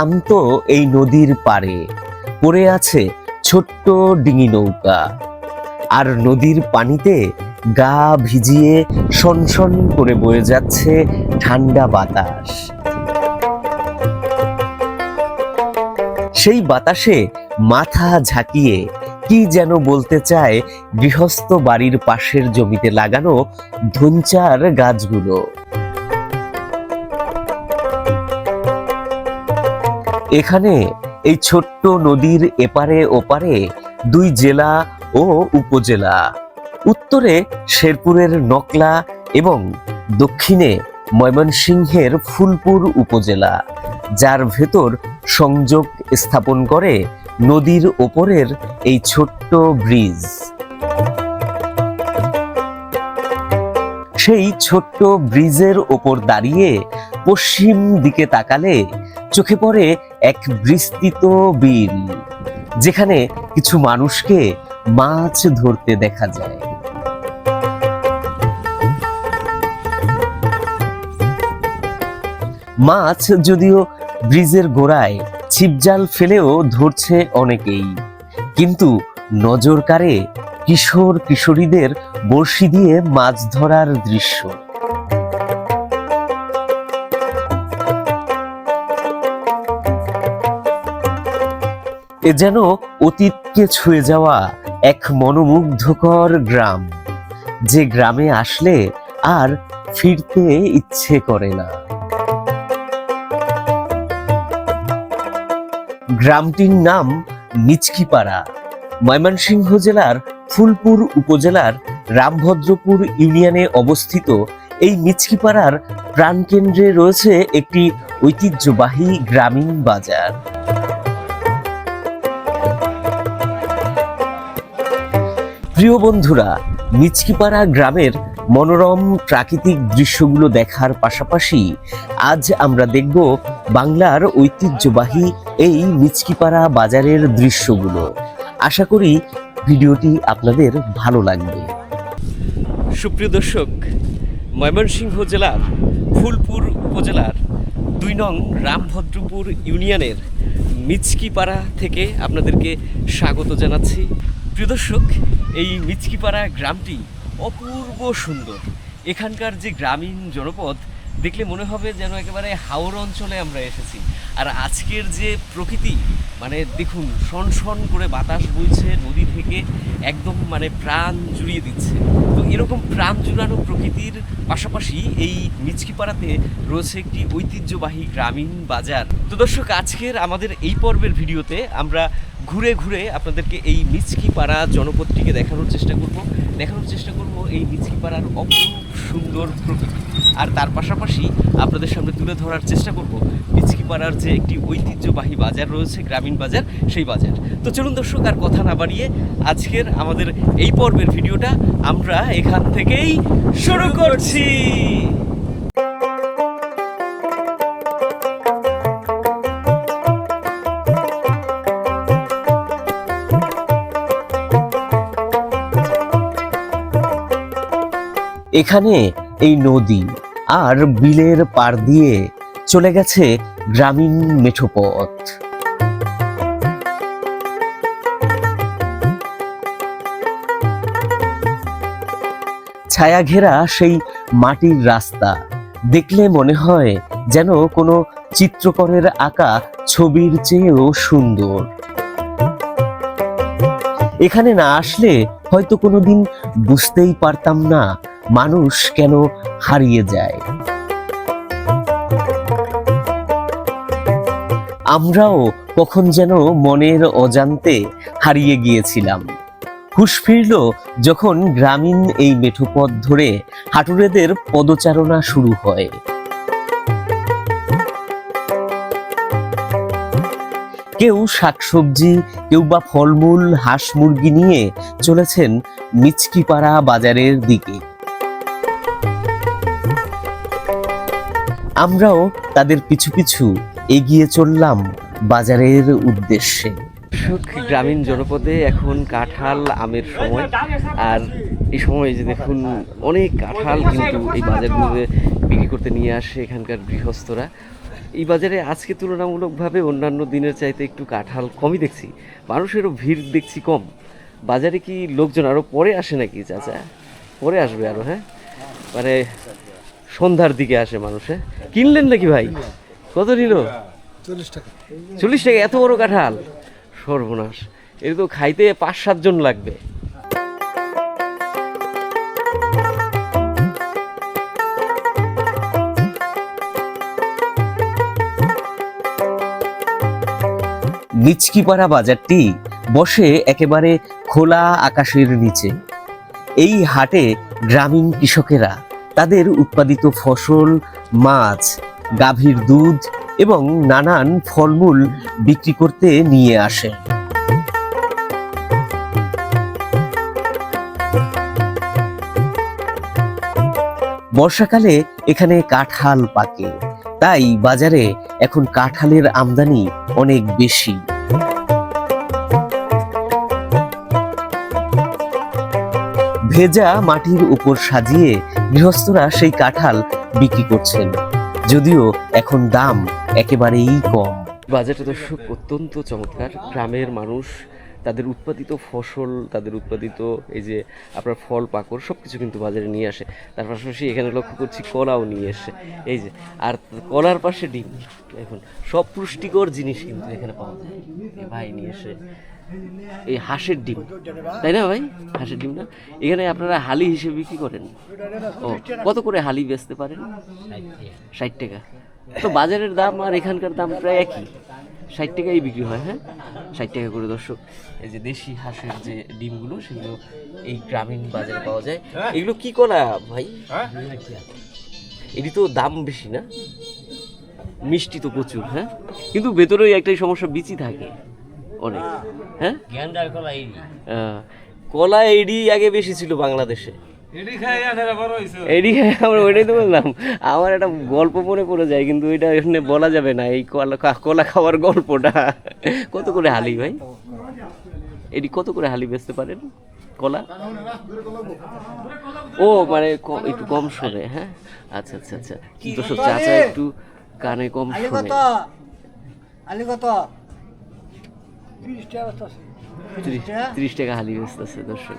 শান্ত এই নদীর পাড়ে। পড়ে আছে ছোট্ট ডিঙি নৌকা। আর নদীর পানিতে গা ভিজিয়ে সনসন করে বয়ে যাচ্ছে ঠান্ডা বাতাস। সেই বাতাসে মাথা ঝাঁকিয়ে কি যেন বলতে চায় গৃহস্থ বাড়ির পাশের জমিতে লাগানো ধুঞ্চার গাছগুলো। এখানে এই ছোট্ট নদীর এপারে ওপারে দুই জেলা ও উপজেলা। উত্তরে শেরপুরের নকলা এবং দক্ষিণে ময়মনসিংহের ফুলপুর উপজেলা, যার ভেতর সংযোগ স্থাপন করে নদীর ওপরের এই ছোট্ট ব্রিজ। সেই ছোট্ট ব্রিজের ওপর দাঁড়িয়ে পশ্চিম দিকে তাকালে চোখে পড়ে এক বিস্তৃত বিল, যেখানে কিছু মানুষকে মাছ ধরতে দেখা যায়। মাছ যদিও ব্রিজের গোড়ায় ছিপজাল ফেলেও ধরছে অনেকেই, কিন্তু নজর কাড়ে কিশোর কিশোরীদের বড়শি দিয়ে মাছ ধরার দৃশ্য। এ যেন অতীতকে ছুঁয়ে যাওয়া এক মনোমুগ্ধকর গ্রাম। যে গ্রামে আসলে আর ফিরতে ইচ্ছে করে না। গ্রামটির নাম মিচকিপাড়া ময়মনসিংহ জেলার ফুলপুর উপজেলার রামভদ্রপুর ইউনিয়নে অবস্থিত। এই মিচকিপাড়ার প্রাণকেন্দ্রে রয়েছে একটি ঐতিহ্যবাহী গ্রামীণ বাজার। প্রিয় বন্ধুরা, মিচকিপাড়া গ্রামের মনোরম প্রাকৃতিক দৃশ্যগুলো দেখার পাশাপাশি আজ আমরা দেখব বাংলার ঐতিহ্যবাহী এই মিচকিপাড়া বাজারের দৃশ্যগুলো। আশা করি ভিডিওটি আপনাদের ভালো লাগবে। সুপ্রিয় দর্শক, ময়মনসিংহ জেলার ফুলপুর উপজেলার দুই নং রামভদ্রপুর ইউনিয়নের মিচকিপাড়া থেকে আপনাদেরকে স্বাগত জানাচ্ছি। প্রিয় দর্শক, এই মিচকিপাড়া গ্রামটি অপূর্ব সুন্দর। এখানকার যে গ্রামীণ জনপদ দেখলে মনে হবে যেন একেবারে হাওর অঞ্চলে আমরা এসেছি। আর আজকের যে প্রকৃতি মানে দেখুন, শন শন করে বাতাস বইছে নদী থেকে, একদম মানে প্রাণ জুড়িয়ে দিচ্ছে। তো এরকম প্রাণ জুড়ানো প্রকৃতির পাশাপাশি এই মিচকিপাড়াতে রয়েছে একটি ঐতিহ্যবাহী গ্রামীণ বাজার। তো দর্শক, আজকের আমাদের এই পর্বের ভিডিওতে আমরা ঘুরে ঘুরে আপনাদেরকে এই মিচকিপাড়া জনপদটিকে দেখানোর চেষ্টা করব। দেখানোর চেষ্টা করব এই মিচকিপাড়ার অপরূপ সুন্দর প্রকৃতি। আর তার পাশাপাশি আপনাদের সামনে তুলে ধরার চেষ্টা করব মিচকিপাড়ার যে একটি ঐতিহ্যবাহী বাজার রয়েছে, গ্রামীণ বাজার, সেই বাজার। তো চলুন দর্শক, আর কথা না বাড়িয়ে আজকের আমাদের এই পর্বের ভিডিওটা আমরা এখান থেকেই শুরু করছি। এখানে এই নদী আর বিলের পার দিয়ে চলে গেছে গ্রামীণ মেঠোপথ। ছায়া ঘেরা সেই মাটির রাস্তা। দেখলে মনে হয় যেন কোনো চিত্রকরের আঁকা ছবির চেয়েও সুন্দর। এখানে না আসলে হয়তো কোনোদিন বুঝতেই পারতাম না মানুষ কেন হারিয়ে যায়? আমরাও কখন যেন মনের অজান্তে হারিয়ে গিয়েছিলাম। হুশ ফিরল যখন গ্রামীণ এই মেঠোপথ ধরে হাটুরেদের পদচারণা শুরু হয়। কেউ শাকসবজি, কেউ বা ফলমূল, হাঁস মুরগি নিয়ে চলেছেন মিচকিপাড়া বাজারের দিকে। আমরাও তাদের পিছু পিছু এগিয়ে চললাম বাজারের উদ্দেশ্যে। গ্রামীণ জনপদে এখন কাঁঠাল আমের সময়। আর এই সময় যে দেখুন, অনেক কাঁঠাল কিন্তু এই বাজারগুলোতে বিক্রি করতে নিয়ে আসে এখানকার গৃহস্থরা। এই বাজারে আজকে তুলনামূলকভাবে অন্যান্য দিনের চাইতে একটু কাঁঠাল কমই দেখছি। মানুষেরও ভিড় দেখছি কম। বাজারে কি লোকজন আরও পরে আসে নাকি, চাচা? পরে আসবে আরও হ্যাঁ? মানে সন্ধ্যার দিকে আসে মানুষ। কিনলেন নাকি ভাই? কত নিল? চল্লিশ টাকা। চল্লিশ টাকা এত বড় কাঁঠাল? সর্বনাশ। এটা তো খাইতে পাঁচ সাতজন লাগবে। মিচকিপাড়া বাজারটি বসে একেবারে খোলা আকাশের নিচে। এই হাটে গ্রামীণ কৃষকেরা তাদের উৎপাদিত ফসল, মাছ, গাভীর দুধ এবং নানান ফলমূল বিক্রি করতে নিয়ে আসে। বর্ষাকালে এখানে কাঁঠাল পাকে, তাই বাজারে এখন কাঁঠালের আমদানি অনেক বেশি। ভেজা মাটির উপর সাজিয়ে গৃহস্থরা সেই কাঁঠাল বিক্রি করছেন। যদিও এখন দাম একেবারেই কম। বাজারটা দর্শক, অত্যন্ত চমৎকার। গ্রামের মানুষ, তাদের উৎপাদিত ফসল, তাদের উৎপাদিত এই যে আপনার ফল পাকড় সব কিছু কিন্তু বাজারে নিয়ে আসে। তার পাশাপাশি এখানে লক্ষ্য করছি কলাও নিয়ে এসে। এই যে, আর কলার পাশে ডিম। এখন সব পুষ্টিকর জিনিস কিন্তু এখানে পাওয়া যায়। ভাই নিয়ে এসে এই হাঁসের ডিম। তাই না ভাই? হাঁসের ডিম না? এখানে আপনারা হালি হিসেবে বিক্রি করেন। ও, কত করে হালি বেচতে পারেন? ষাট টাকা। তো বাজারের দাম আর এখানকার দাম প্রায় একই। ষাট টাকাই বিক্রি হয় হ্যাঁ? ষাট টাকা করে দর্শক। এই যে দেশি হাঁসের যে ডিমগুলো, সেগুলো এই গ্রামীণ বাজারে পাওয়া যায়। এগুলো কি কলা ভাই? এটি তো দাম বেশি না? মিষ্টি তো প্রচুর হ্যাঁ? কিন্তু ভেতরে ওই একটাই সমস্যা, বিচি থাকে। অনেক। হ্যাঁ? গেন্ডার কলা এই কলা এডি আগে বেশি ছিল বাংলাদেশে। এডি খাই এডি আমরা ওইটাই তো বললাম। আমার একটা গল্প মনে পড়ে যায় কিন্তু ওইটা এখানে বলা যাবে না এই কলা কলা খাওয়ার গল্পটা। কত করে হালি ভাই? এডি কত করে হালি বেচতে পারেন? কলা? ও মানে একটু কম শোনে হ্যাঁ? আচ্ছা আচ্ছা আচ্ছা। দর্শক চাচা একটু কানে কম আলি শোনে। কত? আলি কত? তিরিশ টাকা আছে ত্রিশ ত্রিশ টাকা হালি বেচতেছে দর্শক।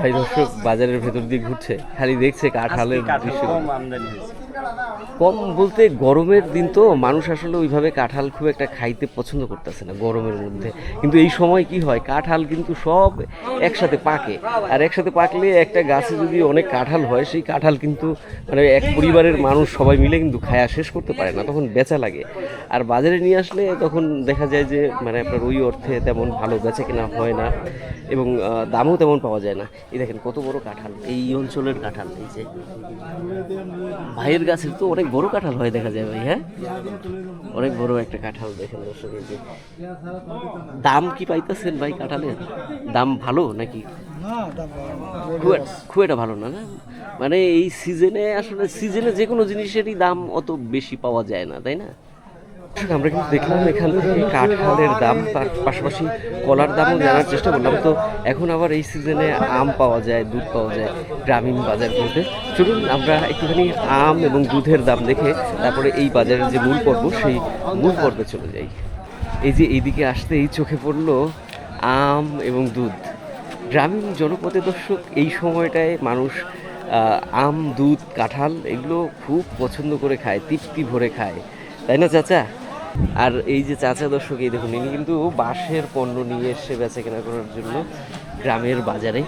ভাই দর্শক বাজারের ভেতর দিয়ে ঘুরছে খালি দেখছে কাঁঠালের দৃশ্য। কম বলতে গরমের দিন তো মানুষ আসলে ওইভাবে কাঁঠাল খুব একটা খাইতে পছন্দ করতেছে না গরমের মধ্যে। কিন্তু এই সময় কি হয় কাঁঠাল কিন্তু সব একসাথে পাকে। আর একসাথে পাকলে একটা গাছে যদি অনেক কাঁঠাল হয় সেই কাঁঠাল কিন্তু মানে এক পরিবারের মানুষ সবাই মিলে কিন্তু খায়া শেষ করতে পারে না তখন বেচা লাগে। আর বাজারে নিয়ে আসলে তখন দেখা যায় যে মানে আপনার ওই অর্থে তেমন ভালো বেচা কেনা হয় না এবং দামও তেমন পাওয়া যায় না। এই দেখেন কত বড় কাঁঠাল, এই অঞ্চলের কাঁঠাল, এই যে ভাইয়ের গাছের তো অনেক বড় কাঁঠাল হয় দেখা যায় ভাই হ্যাঁ? অনেক বড় একটা কাঁঠাল দেখেন দর্শক যে। দাম কি পাইতেছেন ভাই কাঁঠালের? দাম ভালো নাকি? খুব এক- খুব একটা ভালো না না? মানে এই সিজনে আসলে, সিজনে যে কোনো জিনিসেরই দাম অত বেশি পাওয়া যায় না, তাই না? আমরা কিন্তু দেখলাম এখানে কাঁঠালের দাম, তার পাশাপাশি কলার দামও জানার চেষ্টা করলাম। তো এখন আবার এই সিজনে আম পাওয়া যায়, দুধ পাওয়া যায় গ্রামীণ বাজার বাজারগুলোতে চলুন আমরা একটুখানি আম এবং দুধের দাম দেখে তারপরে এই বাজারের যে মূল পর্ব, সেই মূল পর্বে চলে যাই। এই যে এইদিকে আসতেই চোখে পড়ল আম এবং দুধ। গ্রামীণ জনপদে দর্শক, এই সময়টায় মানুষ আম, দুধ, কাঁঠাল, এগুলো খুব পছন্দ করে খায়, তৃপ্তি ভরে খায়। তাই না, চাচা? আর এই যে চাচা দর্শক এই দেখুন ইনি কিন্তু বাঁশের পণ্য নিয়ে এসে বেচা কেনা করার জন্য গ্রামের বাজারে।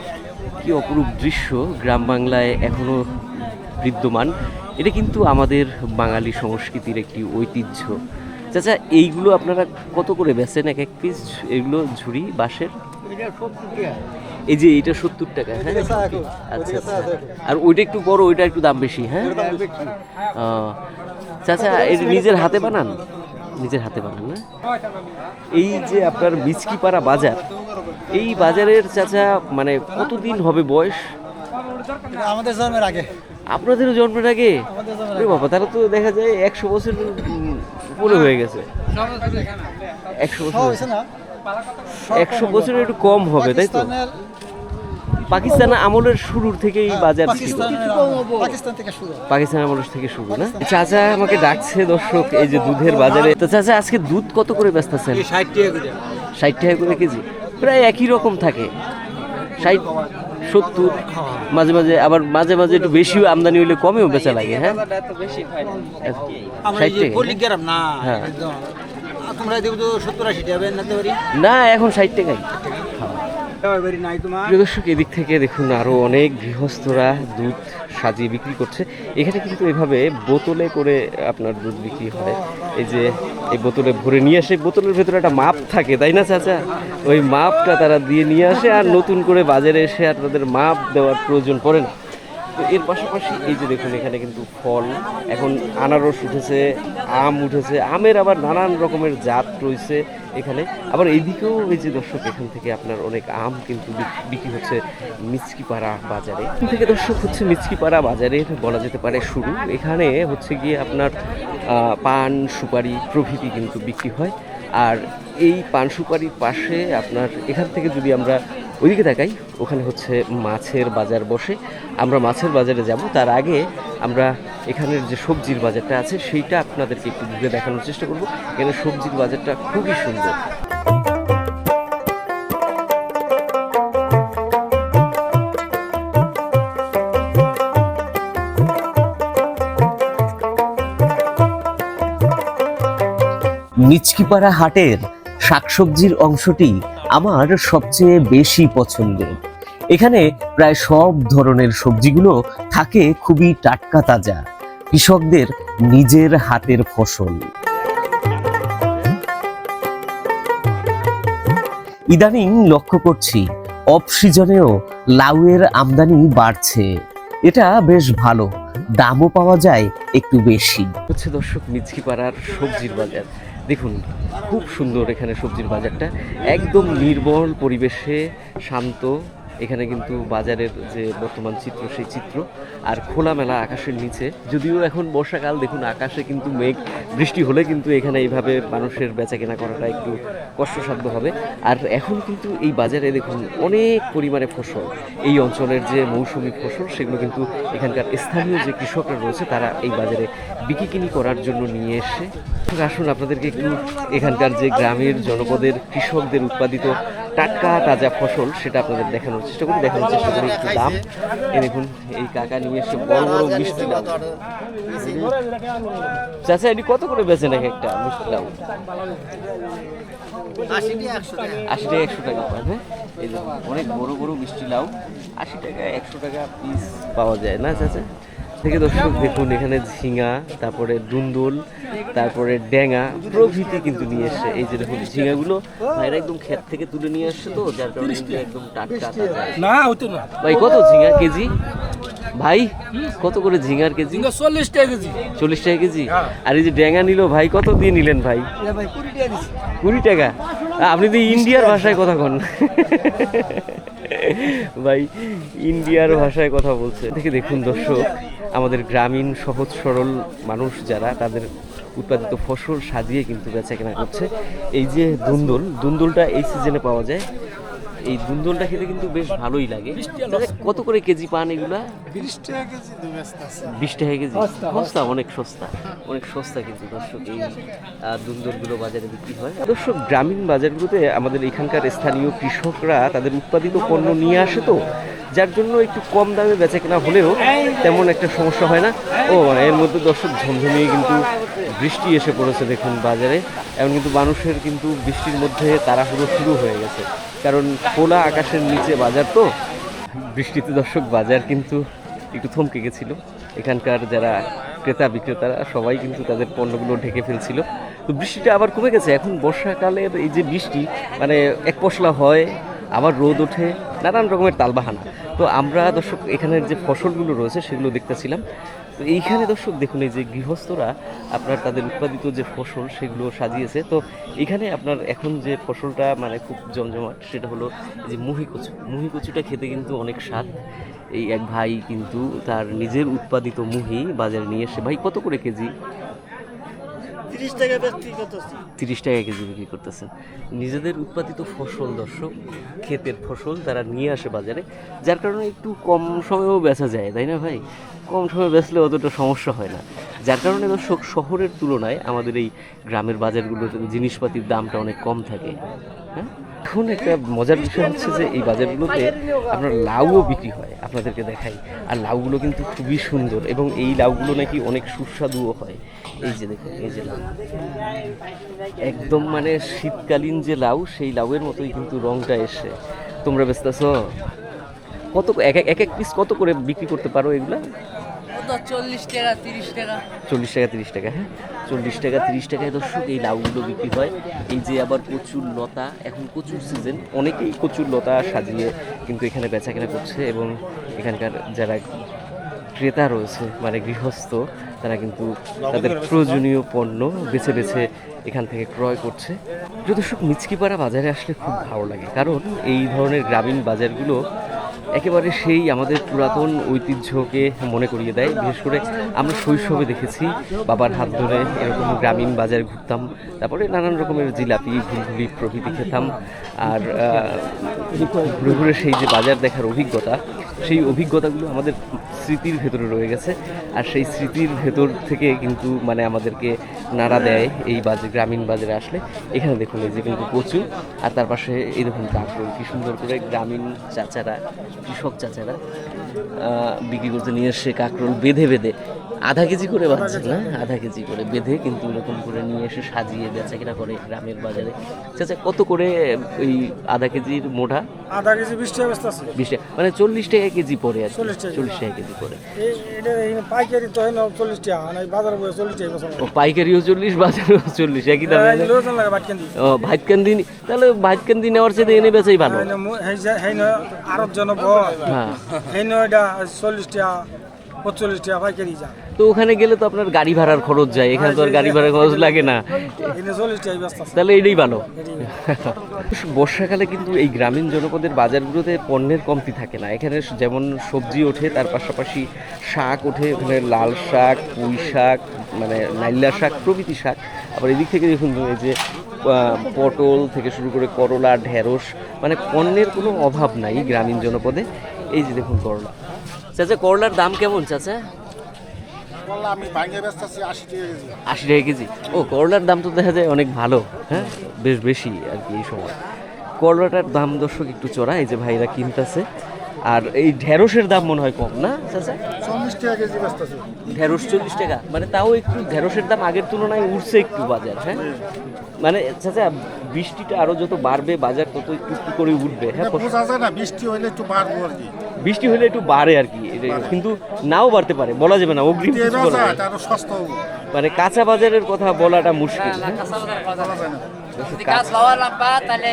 কি অপরূপ দৃশ্য গ্রাম বাংলায় এখনও বিদ্যমান। এটা কিন্তু আমাদের বাঙালি সংস্কৃতির একটি ঐতিহ্য। চাচা এইগুলো আপনারা কত করে বেচেন? এক এক পিস এগুলো ঝুড়ি বাঁশের? এই যে এটা সত্তর টাকা হ্যাঁ? আচ্ছা আচ্ছা। আর ওইটা একটু বড় ওইটা একটু দাম বেশি হ্যাঁ? চাচা এটা নিজের হাতে বানান? নিজের হাতে বানান না? এই যে আপনার মিচকিপাড়া বাজার এই বাজারের চাচা মানে কতদিন হবে বয়স? আমাদের জন্মের আগে। আপনাদেরও জন্মের আগে? বাবা তাহলে তো দেখা যায় একশো বছর উপরে হয়ে গেছে। একশো বছর একশো বছরের একটু কম হবে তাই তো? পাকিস্তান আমলের শুরুর থেকেই বাজার ছিল। পাকিস্তানের পাকিস্তান থেকে শুরু পাকিস্তান আমলের থেকে শুরু না? চাচা আমাকে ডাকছে দর্শক এই যে দুধের বাজারে। তো চাচা আজকে দুধ কত করে ব্যস্ত আছেন? ষাট টাকা করে। ষাট টাকা করে কেজি। প্রায় একই রকম থাকে। ষাট সত্তর মাঝে মাঝে আবার মাঝে মাঝে একটু বেশিও আমদানি হলে কমেও বেচা লাগে হ্যাঁ? হ্যাঁ। না এখন ষাট টাকাই। বাড়ি নাই তোমার? প্রিয় দর্শক, এদিক থেকে দেখুন আরও অনেক গৃহস্থরা দুধ সাজিয়ে বিক্রি করছে। এখানে কিন্তু এভাবে বোতলে করে আপনার দুধ বিক্রি হয়। এই যে এই বোতলে ভরে নিয়ে আসে, বোতলের ভেতরে একটা মাপ থাকে, তাই না চাচা? ওই মাপটা তারা দিয়ে নিয়ে আসে আর নতুন করে বাজারে এসে আর তাদের মাপ দেওয়ার প্রয়োজন পড়ে না। তো এর পাশাপাশি এই যে দেখুন, এখানে কিন্তু ফল, এখন আনারস উঠেছে, আম উঠেছে, আমের আবার নানান রকমের জাত রয়েছে এখানে। আবার এইদিকেও এই যে দর্শক, এখান থেকে আপনার অনেক আম কিন্তু বিক- বিক্রি হচ্ছে মিচকিপাড়া বাজারে। এখান থেকে দর্শক, হচ্ছে মিচকিপাড়া বাজারে বলা যেতে পারে শুরু। এখানে হচ্ছে গিয়ে আপনার পান সুপারি প্রভৃতি কিন্তু বিক্রি হয়। আর এই পান সুপারির পাশে আপনার, এখান থেকে যদি আমরা ওইদিকে তাকাই ওখানে হচ্ছে মাছের বাজার বসে। আমরা মাছের বাজারে যাব, তার আগে আমরা এখানের যে সবজির বাজারটা আছে, সেইটা আপনাদেরকে একটু ঘুরে দেখানোর চেষ্টা করব। এখানে সবজির বাজারটা খুবই সুন্দর। মিচকিপাড়া হাটের শাকসবজির অংশটি আমার সবচেয়ে বেশি পছন্দের এখানে প্রায় সব ধরনের সবজিগুলো থাকে খুবই টাটকা তাজা। কৃষকদের নিজের হাতের ফসল। ইদানিং লক্ষ্য করছি অফ সিজনেও লাউয়ের আমদানি বাড়ছে। এটা বেশ ভালো, দামও পাওয়া যায় একটু বেশি। হচ্ছে দর্শক মিচকি পাড়ার সবজির বাজার। দেখুন খুব সুন্দর এখানে সবজির বাজারটা। একদম নির্মল পরিবেশে শান্ত। এখানে কিন্তু বাজারের যে বর্তমান চিত্র, সেই চিত্র আর খোলামেলা আকাশের নিচে। যদিও এখন বর্ষাকাল, দেখুন আকাশে কিন্তু মেঘ, বৃষ্টি হলে কিন্তু এখানে এইভাবে মানুষের বেচা কেনা করাটা একটু কষ্টসাধ্য হবে। আর এখন কিন্তু এই বাজারে দেখুন অনেক পরিমাণে ফসল। এই অঞ্চলের যে মৌসুমি ফসল, সেগুলো কিন্তু এখানকার স্থানীয় যে কৃষকরা রয়েছে, তারা এই বাজারে বিক্রি করার জন্য নিয়ে এসে আসুন, আপনাদেরকে একটু এখানকার যে গ্রামের জনপদের কৃষকদের উৎপাদিত টাটকা, তাজা ফসল, সেটা আপনাদের দেখানোর চেষ্টা করি, দেখানোর চেষ্টা করি একটু দাম। এই দেখুন, এই কাকা নিয়ে এসে বড় বড় মিষ্টি লাউ চাষা এটি কত করে বেচেন নাকি একটা মিষ্টি লাউ আশি টাকা একশো টাকা পাবে হ্যাঁ? এই অনেক বড় বড় মিষ্টি লাউ। আশি টাকা একশো টাকা পিস পাওয়া যায়, না চাচা? থেকে দর্শক দেখুন এখানে ঝিঙা তারপরে দুন্দুল তারপরে ড্যাঙা প্রভৃতি কিন্তু নিয়ে এসছে। এই যে দেখুন ঝিঙাগুলো ভাইরা একদম ক্ষেত থেকে তুলে নিয়ে আসছে তো যার কারণে একদম টাটকা না হতো না। ভাই কত ঝিঙা কেজি? ভাই কত করে ঝিঙার কেজি? চল্লিশ টাকা কেজি। চল্লিশ টাকা কেজি? আর এই যে ড্যাঙা নিল ভাই কত দিয়ে নিলেন ভাই? কুড়ি টাকা? আপনি তো ইন্ডিয়ার ভাষায় কথা কন। ভাই ইন্ডিয়ার ভাষায় কথা বলছে। দেখে দেখুন দর্শক। আমাদের গ্রামীণ সহজ সরল মানুষ যারা তাদের উৎপাদিত ফসল সাজিয়ে কিন্তু বেচা কেনা করছে। এই যে দুন্দুল দুন্দুলটা এই সিজনে পাওয়া যায়। এই দুন্দুলটা খেতে কিন্তু বেশ ভালোই লাগে। কত করে কেজি পান এগুলা? বিশ টাকা কেজি সস্তা অনেক সস্তা। অনেক সস্তা কিন্তু দর্শক এই আহ, দুন্দরগুলো বাজারে বিক্রি হয়। দর্শক গ্রামীণ বাজারগুলোতে আমাদের এখানকার স্থানীয় কৃষকরা তাদের উৎপাদিত পণ্য নিয়ে আসে তো। যার জন্য একটু কম দামে বেচা কেনা হলেও তেমন একটা সমস্যা হয় না। ও এর মধ্যে দর্শক ঝমঝমিয়ে কিন্তু বৃষ্টি এসে পড়েছে দেখুন বাজারে। এখন কিন্তু মানুষের কিন্তু বৃষ্টির মধ্যে তাড়াহুড়ো শুরু হয়ে গেছে। কারণ খোলা আকাশের নিচে বাজার তো। বৃষ্টিতে দর্শক বাজার কিন্তু একটু থমকে গেছিল। এখানকার যারা ক্রেতা বিক্রেতারা সবাই কিন্তু তাদের পণ্যগুলো ঢেকে ফেলছিল। তো বৃষ্টিটা আবার কমে গেছে। এখন বর্ষাকালের এই যে বৃষ্টি মানে এক পশলা হয় আবার রোদ ওঠে, নানান রকমের তালবাহানা। তো আমরা দর্শক, এখানের যে ফসলগুলো রয়েছে সেগুলো দেখতেছিলাম। তো এইখানে দর্শক দেখুন, এই যে গৃহস্থরা আপনার তাদের উৎপাদিত যে ফসল সেগুলো সাজিয়েছে। তো এখানে আপনার এখন যে ফসলটা মানে খুব জমজমাট, সেটা হলো যে মুহি কচু। মুহি কচুটা খেতে কিন্তু অনেক স্বাদ। এই এক ভাই কিন্তু তার নিজের উৎপাদিত মুহি বাজারে নিয়ে এসে, ভাই, কত করে কেজি? তিরিশ টাকা কেজি বিক্রি করতেছেন। নিজেদের উৎপাদিত ফসল দর্শক, ক্ষেতের ফসল তারা নিয়ে আসে বাজারে, যার কারণে একটু কম সময়েও বেচা যায়, তাই না ভাই? কম সময়ে বেচলে অতটা সমস্যা হয় না। যার কারণে দর্শক, শহরের তুলনায় আমাদের এই গ্রামের বাজারগুলোতে জিনিসপাতির দামটা অনেক কম থাকে। হ্যাঁ? এখন একটা মজার বিষয় হচ্ছে যে এই বাজারগুলোতে আপনার লাউও বিক্রি হয়, আপনাদেরকে দেখাই। আর লাউগুলো কিন্তু খুবই সুন্দর এবং এই লাউগুলো নাকি অনেক সুস্বাদুও হয়। এই যে দেখুন, এই যে লাউ। একদম মানে শীতকালীন যে লাউ, সেই লাউয়ের মতোই কিন্তু রংটা এসে। তোমরা ব্যস্তাছ কত এক এক- পিস কত করে বিক্রি করতে পারো এগুলা? চল্লিশ টাকা, তিরিশ টাকা। চল্লিশ টাকা, তিরিশ টাকা হ্যাঁ? চল্লিশ টাকা, তিরিশ টাকায় দর্শক, এই লাউগুলো বিক্রি হয়। এই যে আবার কচুর লতা, এখন কচুর সিজন অনেকেই কচুর লতা সাজিয়ে কিন্তু এখানে বেচা কেনা করছে এবং এখানকার যারা ক্রেতা রয়েছে মানে গৃহস্থ, তারা কিন্তু তাদের প্রয়োজনীয় পণ্য বেছে বেছে এখান থেকে ক্রয় করছে। প্রিয় দর্শক, মিচকিপাড়া বাজারে আসলে খুব ভালো লাগে, কারণ এই ধরনের গ্রামীণ বাজারগুলো একেবারে সেই আমাদের পুরাতন ঐতিহ্যকে মনে করিয়ে দেয়। বিশেষ করে আমরা শৈশবে দেখেছি বাবার হাত ধরে এরকম গ্রামীণ বাজারে ঘুরতাম, তারপরে নানান রকমের জিলাপি, ঘুলঘুলি প্রভৃতি খেতাম। আর ঘুরে ঘুরে সেই যে বাজার দেখার অভিজ্ঞতা, সেই অভিজ্ঞতাগুলো আমাদের স্মৃতির ভেতরে রয়ে গেছে। আর সেই স্মৃতির ভেতর থেকে কিন্তু মানে আমাদেরকে নাড়া দেয় এই বাজে গ্রামীণ বাজারে আসলে। এখানে দেখুন এই যে কিন্তু কচু, আর তার পাশে এই দেখুন কাঁকড়োল কি সুন্দর করে গ্রামীণ চাচারা, কৃষক চাচারা বিক্রি করতে নিয়ে এসে কাঁকরোল বেঁধে বেঁধে আধা কেজি করে বাচ্চা না আধা কেজি করে বেঁধে কিন্তু এরকম করে নিয়ে এসে সাজিয়ে বেচা কিনা করে গ্রামের বাজারে। চাচা কত করে ওই আধা কেজির মোটা? আধা কেজি বিশ টাকা আছে। বিশ টাকা মানে চল্লিশ টাকা কেজি পড়ে আর কি। 40 টাকা। চল্লিশ টাকা কেজি পড়ে। এই পাইকারি তো হয় না চল্লিশ টাকা বাজার বয়ে চল্লিশ টাকা ও পাইকারিও চল্লিশ বাজারেও চল্লিশ একই দামে ও ভাতকান্দি তাহলে ভাতকান্দি নেওয়ার সাথে এনে বেচাই ভালো। হেই নয় আরব জন হ্যাঁ। এটা চল্লিশ টাকা পঁচল্লিশ টাকা পাইকারি যা। তো ওখানে গেলে তো আপনার গাড়ি ভাড়ার খরচ যায় এখানে তো আর গাড়ি ভাড়ার খরচ লাগে না। তাহলে এটাই ভালো। বর্ষাকালে কিন্তু এই গ্রামীণ জনপদের বাজারগুলোতে পণ্যের কমতি থাকে না। এখানে যেমন সবজি ওঠে তার পাশাপাশি শাক ওঠে ওখানে লাল শাক পুঁই শাক মানে নাইলা শাক প্রভৃতি শাক। আবার এদিক থেকে দেখুন এই যে পটল থেকে শুরু করে করলা ঢেঁড়স মানে পণ্যের কোনো অভাব নাই গ্রামীণ জনপদে। এই যে দেখুন করলা। চাচা করলার দাম কেমন চাচা? আশি টাকা কেজি। ও করলার দাম তো দেখা যায় অনেক ভালো হ্যাঁ? বেশ বেশি আর কি এই সময়। করলাটার দাম দর্শক একটু চড়া এই যে ভাইরা কিনতেছে। আর এই ঢেঁড়সের দাম মনে হয় কম না চাচা? চল্লিশ টাকা কেজি ব্যস্ত ঢেঁড়স চল্লিশ টাকা। মানে তাও একটু ঢেঁড়সের দাম আগের তুলনায় উঠছে একটু বাজার হ্যাঁ? মানে চাচা বৃষ্টিটা আরও যত বাড়বে বাজার তত একটু একটু করে উঠবে হ্যাঁ বোঝা যায় না বৃষ্টি হইলে একটু বাড়বো আর কি। বৃষ্টি হলে একটু বাড়ে আর কি এটা- কিন্তু নাও বাড়তে পারে বলা যাবে না অগ্রিম মানে কাঁচা বাজারের কথা বলাটা মুশকিল হ্যাঁ? তাহলে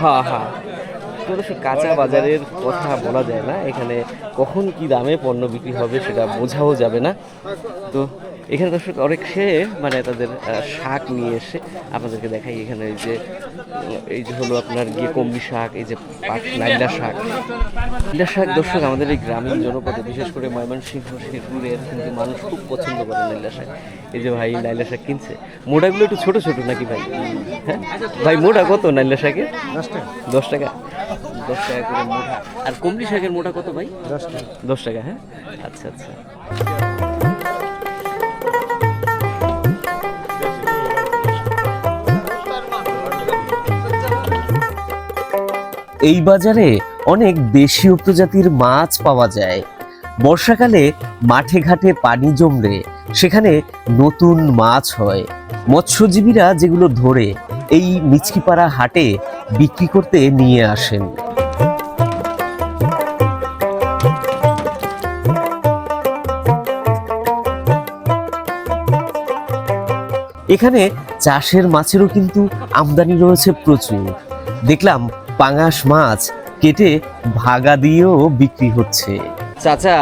হ্যাঁ। হ্যাঁ সে কাঁচা বাজারের কথা বলা যায় না। এখানে কখন কি দামে পণ্য বিক্রি হবে সেটা বোঝাও যাবে না। তো এখানে দর্শক অনেক সে মানে তাদের শাক নিয়ে এসে আপনাদেরকে দেখাই। এখানে এই যে এই যে হলো আপনার গিয়ে কম্বি শাক এই যে নাইলা শাক। নাইলা শাক দর্শক আমাদের এই গ্রামীণ জনপদে বিশেষ করে ময়মনসিংহ শেরপুরের কিন্তু মানুষ খুব পছন্দ করে নাইলা শাক। এই যে ভাই নাইলা শাক কিনছে। মোটাগুলো একটু ছোট ছোট নাকি ভাই? হ্যাঁ? ভাই মোটা কত নাইলা শাকের? দশ টাকা। দশ টাকা? দশ টাকা করে মোটা আর কমলি শাকের মোটা কত ভাই? দশ টাকা। দশ টাকা হ্যাঁ? আচ্ছা আচ্ছা। এই বাজারে অনেক দেশি উপজাতির মাছ পাওয়া যায়। বর্ষাকালে মাঠে ঘাটে পানি জমলে সেখানে নতুন মাছ হয়। মৎস্যজীবীরা যেগুলো ধরে এই মিচকিপাড়া হাটে বিক্রি করতে নিয়ে আসেন। এখানে চাষের মাছেরও কিন্তু আমদানি রয়েছে প্রচুর। দেখলাম পাঙাশ মাছ কেটে ভাগা দিয়েও বিক্রি হচ্ছে। চাচা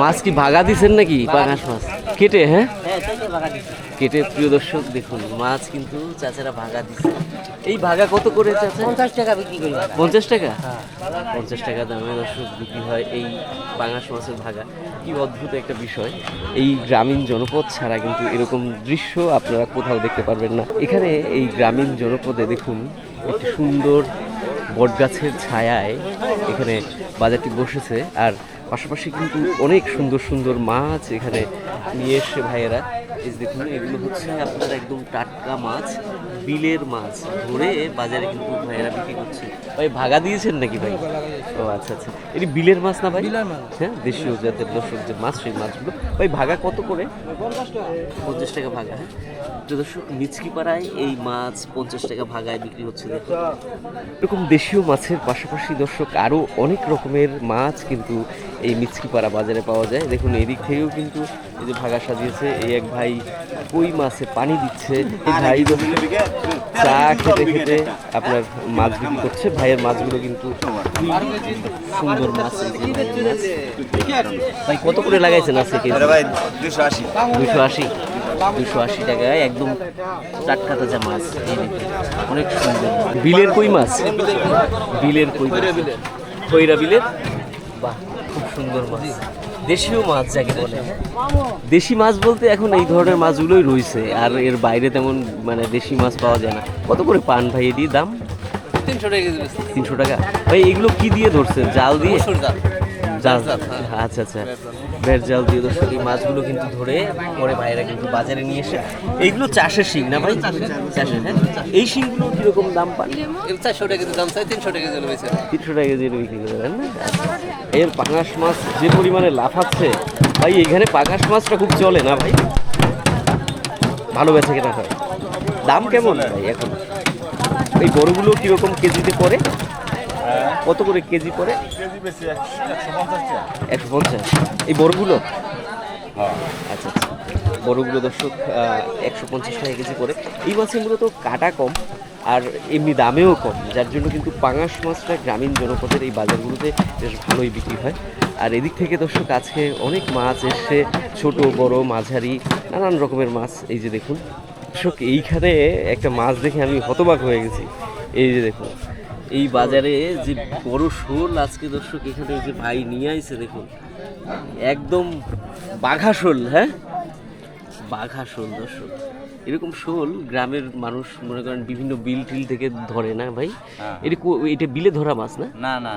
মাছ কি ভাগা দিছেন নাকি? পাঙাশ মাছ। কেটে হ্যাঁ? কেটে প্রিয় দর্শক দেখুন মাছ কিন্তু চাচারা ভাগা দিছে। এই ভাগা কত করে চাচা? পঞ্চাশ টাকা বিক্রি করি। পঞ্চাশ টাকা? পঞ্চাশ টাকা দামে দর্শক বিক্রি হয় এই পাঙাশ মাছের ভাগা। কি অদ্ভুত একটা বিষয়। এই গ্রামীণ জনপদ ছাড়া কিন্তু এরকম দৃশ্য আপনারা কোথাও দেখতে পারবেন না। এখানে এই গ্রামীণ জনপদে দেখুন একটি সুন্দর বটগাছের ছায়ায় এখানে বাজারটি বসেছে। আর পাশাপাশি কিন্তু অনেক সুন্দর সুন্দর মাছ এখানে নিয়ে এসছে ভাইয়েরা। এই দেখুন, এগুলো হচ্ছে আপনার একদম টাটকা মাছ। বিলের মাছ ধরে বাজারে কিন্তু ভাইয়েরা বিক্রি করছে। ভাই ভাগা দিয়েছেন নাকি ভাই? ও আচ্ছা আচ্ছা। এটি বিলের মাছ না ভাই? হ্যাঁ দেশীয় জাতের দর্শক যে মাছ সেই মাছগুলো। ভাই ভাগা কত করে? পঞ্চাশ টাকা। ভাগা হ্যাঁ? তো দর্শক মিচকি পাড়ায় এই মাছ পঞ্চাশ টাকা ভাগায় বিক্রি হচ্ছে দেখুন। এরকম দেশীয় মাছের পাশাপাশি দর্শক আরও অনেক রকমের মাছ কিন্তু এই মিচকিপাড়া বাজারে পাওয়া যায়। দেখুন এদিক থেকেও কিন্তু এই যে ভাগা সাজিয়েছে এই এক ভাই কই মাছে পানি দিচ্ছে। এই ভাই চা খেতে খেতে আপনার মাছ বিক্রি করছে। ভাইয়ের মাছগুলো কিন্তু সুন্দর মাছ। ভাই কত করে লাগাইছেন আজকে দুশো আশি। দুশো আশি? দুশো আশি টাকায় একদম টাটকা তাজা মাছ। অনেক সুন্দর বিলের কই মাছ? বিলের কই খৈরা বিলের? বাহ সুন্দর মাছ। দেশীয় মাছ যাকে বলে। দেশি মাছ বলতে এখন এই ধরনের মাছগুলোই রয়েছে আর এর বাইরে তেমন মানে দেশি মাছ পাওয়া যায় না। কত করে পান ভাই এটি দাম? তিনশো টাকা তিনশো টাকা। ভাই এগুলো কি দিয়ে ধরছেন? জাল দিয়ে? জাল। আচ্ছা আচ্ছা। জাল দিয়ে দর্শক এই মাছগুলো কিন্তু ধরে পরে ভাইরা কিন্তু বাজারে নিয়ে এসে এইগুলো চাষের শিং না ভাই? চাষের হ্যাঁ? এই শিংগুলো কীরকম দাম পান? চারশো টাকা দাম চাই তিনশো টাকা কেজি তিনশো টাকা কেজি বিক্রি করে না। এর পাঙাশ মাছ যে পরিমাণে লাফাচ্ছে, ভাই, এখানে পাঙাশ মাছটা খুব চলে না ভাই? ভালো বেচা কেনা হয়। দাম কেমন ভাই এখন? এই বড়গুলো কীরকম কেজিতে পড়ে? কত করে কেজি বেশি একশো পঞ্চাশ এই বড়গুলো? আচ্ছা আচ্ছা। বড়গুলো দর্শক একশো পঞ্চাশ টাকা কেজি করে এই মাছের মূলত কাটা কম। আর এমনি দামেও কম, যার জন্য কিন্তু পাঙাশ মাছটা গ্রামীণ জনপদের এই বাজারগুলোতে বেশ ভালোই বিক্রি হয়। আর এদিক থেকে দর্শক, আজকে অনেক মাছ এসছে, ছোট, বড়, মাঝারি, নানান রকমের মাছ। এই যে দেখুন, দর্শক, এইখানে একটা মাছ দেখে আমি হতবাক হয়ে গেছি। এই যে দেখুন, এই বাজারে যে বড় শোল, আজকে দর্শক, এখানে যে ভাই নিয়ে আইছে, দেখুন। একদম বাঘা শোল হ্যাঁ? বাঘা শোল, দর্শক। এরকম শোল গ্রামের মানুষ মনে করেন বিভিন্ন বিল টিল থেকে ধরে না ভাই? এটা এটা বিলে ধরা মাছ না? না না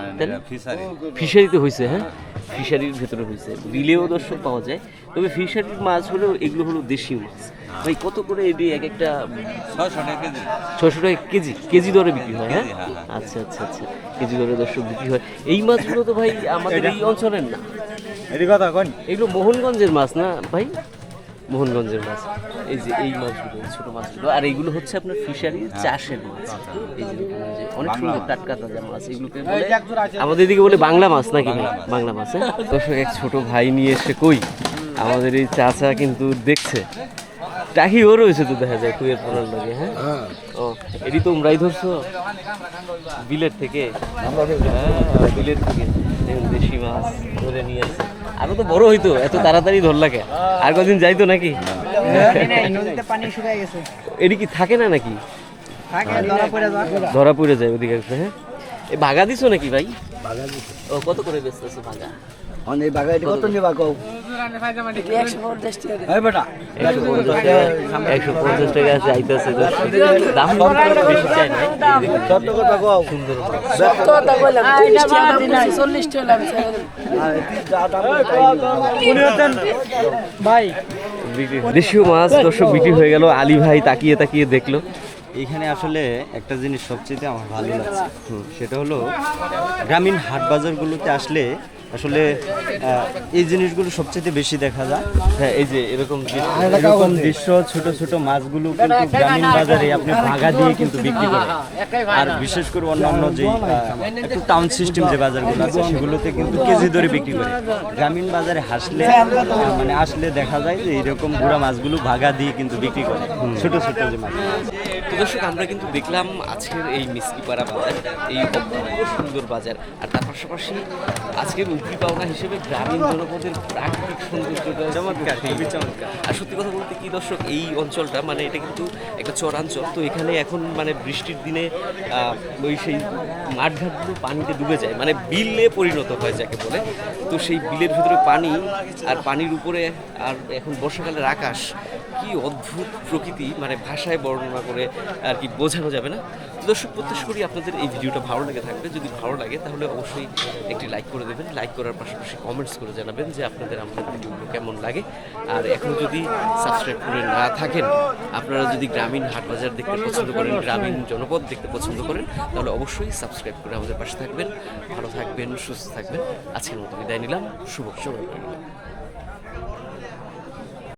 ফিশারিতে হয়েছে হ্যাঁ? ফিশারির ভেতরে হয়েছে বিলেও দর্শক পাওয়া যায়। তবে ফিশারির মাছ হলেও এগুলো হলো দেশি মাছ। ভাই কত করে এটি এক একটা ছয়শো টাকা কেজি। ছশো টাকা কেজি? কেজি দরে বিক্রি হয় হ্যাঁ? হ্যাঁ, হ্যাঁ। আচ্ছা আচ্ছা আচ্ছা। কেজি দরে দর্শক বিক্রি হয়। এই মাছগুলো তো ভাই আমাদের এই অঞ্চলের না। এটি কথা এগুলো মোহনগঞ্জের মাছ না ভাই? মোহনগঞ্জের মাছ। এই যে এই মাছগুলো এই ছোট মাছগুলো। আর এইগুলো হচ্ছে আপনার ফিশারি চাষের মাছ। এই যে অনেক সুন্দর টাটকা তাজা মাছ। এগুলোকে বলে আমাদের এদিকে বলে বাংলা মাছ নাকি বাংলা মাছ। হ্যাঁ? দর্শক এক ছোট ভাই নিয়ে এসে কই? আমাদের এই চাচা কিন্তু দেখছে। টাকি ওর হয়েছে তো দেখা যায় কুয়ের পড়ার লাগে হ্যাঁ? ও এটি তোমরাই ধরছো? বিলের থেকে? হ্যাঁ বিলের থেকে। দেশি মাছ ধরে নিয়ে আসে। আরও তো বড় হইতো এত তাড়াতাড়ি ধরলা কে? আর কদিন যাইতো নাকি? এটি কি থাকে না নাকি? ধরা পড়ে যায় ধরা ওদিকে হ্যাঁ? ভাগা দিছো নাকি ভাই? ও, কত করে বেচতেছো ভাগা অনেক এটা কত নিবা কও? একশো পঞ্চাশ টাকা এই বেটা। একশো পঞ্চাশ টাকা একশো পঞ্চাশ টাকা চাইতেছে দাম বেশি চাই না এই দেখুন, কত করবা কও সুন্দর মাছ। সত্তরটা বললাম তিরিশ টাকা দাম করছি, চল্লিশ টাকা লাভ আর তুই যা দাম ভাই। বিক্রি- দেশীয় মাছ দর্শক বিক্রি হয়ে গেল আলী ভাই তাকিয়ে তাকিয়ে দেখল। এখানে আসলে একটা জিনিস সবচেয়ে আমার ভালো লাগছে। সেটা হলো গ্রামীণ হাট বাজারগুলোতে আসলে আসলে এই জিনিসগুলো সবচেয়ে বেশি দেখা যায়। হ্যাঁ এই যে এরকম এরকম দৃশ্য ছোট ছোট মাছগুলো কিন্তু গ্রামীণ বাজারে আপনি ভাগা দিয়ে কিন্তু বিক্রি করেন। আর বিশেষ করে অন্যান্য যে একটু টাউন সিস্টেম যে বাজারগুলো আছে সেগুলোতে কিন্তু কেজি দরে বিক্রি করে। গ্রামীণ বাজারে হাসলে মানে আসলে দেখা যায় যে এরকম বুড়া মাছগুলো ভাগা দিয়ে কিন্তু বিক্রি করে ছোট ছোট যে মাছ দর্শক আমরা কিন্তু দেখলাম আজকের এই মিসকিপাড়া বাজার এই অপূর্ব সুন্দর বাজার। আর তার পাশাপাশি আজকের উপরি পাওনা হিসেবে গ্রামীণ জনপদের প্রাকৃতিক সৌন্দর্যটা চমৎকার খুবই চমৎকার। আর সত্যি কথা বলতে কি দর্শক এই অঞ্চলটা মানে এটা কিন্তু একটা চরাঞ্চল। তো এখানে এখন মানে বৃষ্টির দিনে ওই সেই মাঠঘাটগুলো পানিতে ডুবে যায় মানে বিলে পরিণত হয় যাকে বলে। তো সেই বিলের ভিতরে পানি আর পানির উপরে আর এখন বর্ষাকালের আকাশ কি অদ্ভুত প্রকৃতি মানে ভাষায় বর্ণনা করে আর কি বোঝানো যাবে না। দর্শক প্রত্যাশা করি আপনাদের এই ভিডিওটা ভালো লেগে থাকবে। যদি ভালো লাগে, তাহলে অবশ্যই একটি লাইক করে দেবেন। লাইক করার পাশাপাশি কমেন্টস করে জানাবেন যে আপনাদের আমাদের ভিডিওগুলো কেমন লাগে। আর এখন যদি সাবস্ক্রাইব করে না থাকেন, আপনারা যদি গ্রামীণ হাট বাজার দেখতে পছন্দ করেন, গ্রামীণ জনপদ দেখতে পছন্দ করেন, তাহলে অবশ্যই সাবস্ক্রাইব করে আমাদের পাশে থাকবেন। ভালো থাকবেন, সুস্থ থাকবেন। আজকের মতো বিদায় নিলাম। শুভ সময়